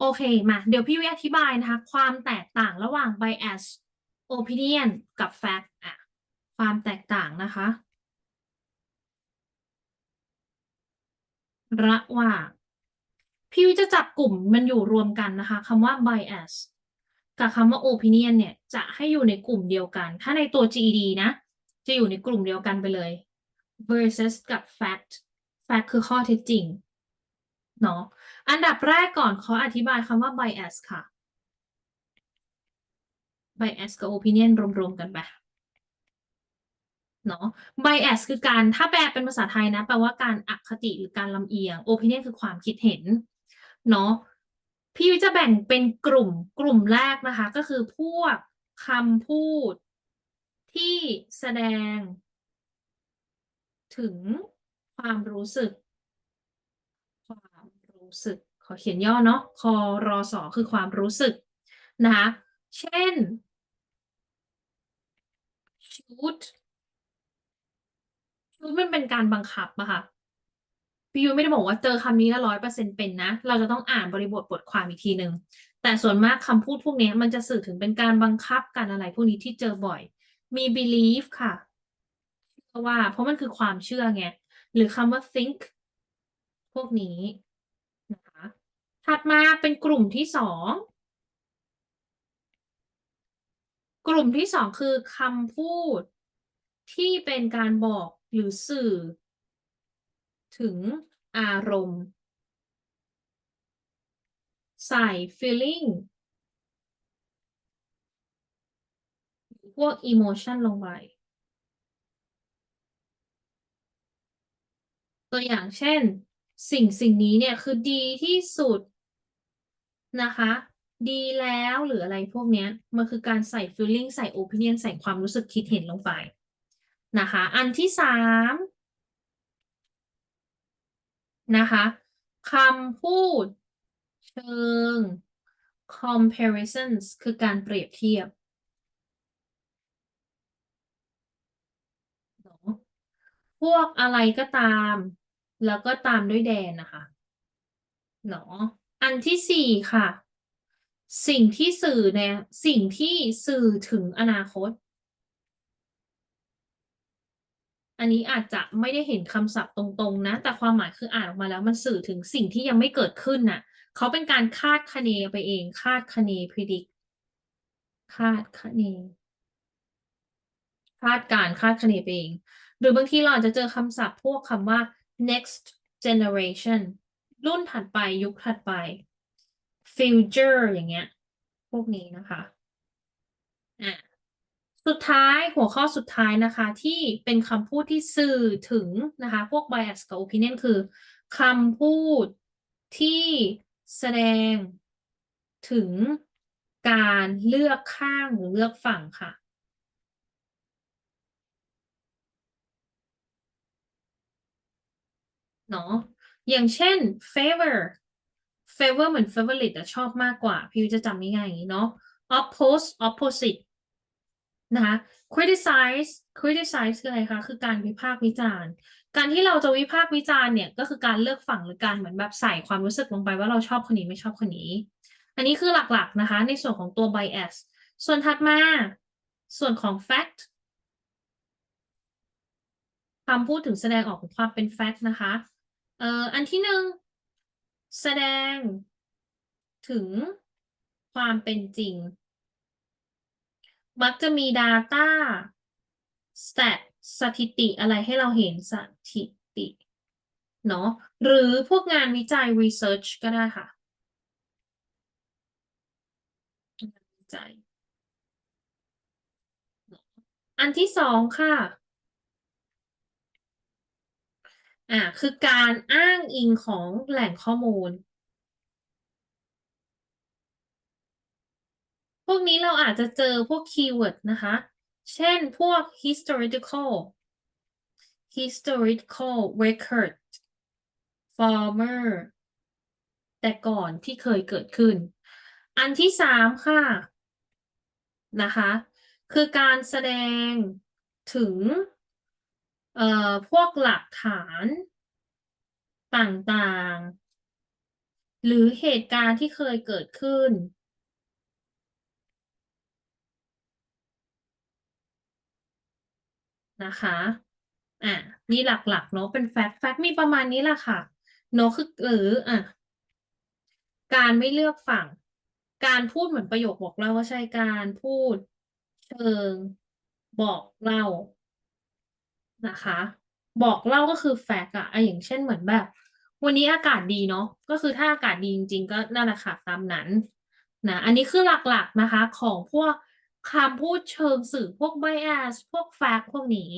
โอเคมา เดี๋ยวพี่วิอธิบายนะคะ ความแตกต่างระหว่าง bias opinion กับ fact อะ ความแตกต่างนะคะ ระหว่างพี่วิจะจับกลุ่มมันอยู่รวมกันนะคะคำว่า bias กับคำว่า opinion เนี่ย จะให้อยู่ในกลุ่มเดียวกัน ถ้าในตัว GED นะ จะอยู่ในกลุ่มเดียวกันไปเลย versus กับ fact fact คือข้อเท็จจริง เนาะ อันดับแรกก่อนขออธิบายคำว่า bias ค่ะ bias กับ opinion รวมๆกันไปเนาะ bias คือการถ้าแปลเป็นภาษาไทยนะ แปลว่าการอคติหรือการลำเอียง opinion คือความคิดเห็น เนาะพี่วิจะแบ่งเป็นกลุ่มกลุ่มแรกนะคะ ก็คือพวกคำพูดที่แสดง ถึงความรู้สึก รู้สึก ขอเขียนย่อเนาะคอรอสอคือความรู้สึกนะคะเช่น should should มันเป็นการบังคับอะค่ะพี่ยุ้ยไม่ได้บอกว่าเจอคำนี้แล้วร้อยเปอร์เซ็นต์เป็นนะ เราจะต้องอ่านบริบทบทความอีกทีหนึ่งแต่ส่วนมากคำพูดพวกนี้มันจะสื่อถึงเป็นการบังคับการอะไรพวกนี้ที่เจอบ่อย มี belief ค่ะเพราะว่าเพราะมันคือความเชื่อไง หรือคำว่า think พวกนี้ ถัดมาเป็นกลุ่มที่สองกลุ่มที่สองคือคำพูดที่เป็นการบอกหรือสื่อ ถึงอารมณ์ ใส่ feeling พวก emotion ลงไปตัวอย่างเช่น สิ่งสิ่งนี้เนี่ยคือดีที่สุด นะคะ ดีแล้วหรืออะไรพวกเนี้ย มันคือการใส่ feeling ใส่ opinion ใส่ความรู้สึกคิดเห็นลงไปนะคะ อันที่สามนะคะคำพูดเชิง comparisons คือการเปรียบเทียบเนาะพวกอะไรก็ตาม แล้วก็ตามด้วยแดนนะคะเนาะ อันที่สี่ค่ะ สิ่งที่สื่อเนี่ยสิ่งที่สื่อถึงอนาคต อันนี้อาจจะไม่ได้เห็นคำศัพท์ตรงๆนะ แต่ความหมายคืออ่านออกมาแล้วมันสื่อถึงสิ่งที่ยังไม่เกิดขึ้นน่ะ เขาเป็นการคาดคะเนไปเอง คาดคะเน predict คาดคะเนคาดการคาดคะเนไปเอง หรือบางทีเราอาจจะเจอคำศัพท์พวกคำว่า next generation รุ่นถัดไปยุคถัดไป future อย่างเงี้ย พวกนี้นะคะอะสุดท้ายหัวข้อสุดท้ายนะคะ ที่เป็นคำพูดที่สื่อถึงนะคะ พวก bias กับ opinion คือคำพูดที่แสดงถึงการเลือกข้างหรือเลือกฝั่งค่ะ เนาะ อย่างเช่น favor favor เหมือน favorite แต่ชอบมากกว่า พี่จะจำง่ายๆอย่างนี้เนาะ oppose opposite นะคะ criticize criticize คืออะไรคะ คือการวิพากษ์วิจารณ์ การที่เราจะวิพากษ์วิจารณ์เนี่ย ก็คือการเลือกฝั่งหรือการเหมือนแบบใส่ความรู้สึกลงไปว่าเราชอบคนนี้ไม่ชอบคนนี้ อันนี้คือหลักๆนะคะ ในส่วนของตัว bias ส่วนถัดมา ส่วนของ fact คำพูดถึงแสดงออกถึงความเป็น fact นะคะ เอ่ออันที่หนึ่งแสดงถึงความเป็นจริง มักจะมี Data Stat สถิติอะไรให้เราเห็นสถิติเนาะหรือพวกงานวิจัย research ก็ได้ค่ะวิจัยอันที่สองค่ะ อ่าคือการอ้างอิงของแหล่งข้อมูล พวกนี้เราอาจจะเจอพวกคีย์เวิร์ดนะคะ เช่นพวก historical historical record former แต่ก่อนที่เคยเกิดขึ้น อันที่สามค่ะนะคะ คือการแสดงถึง เอ่อพวกหลักฐานต่างๆ หรือเหตุการณ์ที่เคยเกิดขึ้น นะคะอะนี่หลักๆเนาะเป็นแฟกต์แฟกต์มีประมาณนี้แหละค่ะเนาะคือหรืออะการไม่เลือกฝั่ง การพูดเหมือนประโยคบอกเล่าก็ใช่การพูดเชิงบอกเล่า นะคะ บอกเล่าก็คือแฟกต์อะอะอย่างเช่นเหมือนแบบ วันนี้อากาศดีเนาะก็คือถ้าอากาศดีจริง ๆ ก็นั่นแหละค่ะตามนั้นนะอันนี้คือหลักๆนะคะของพวกคำพูดเชิงสื่อพวก bias พวกแฟกพวกนี้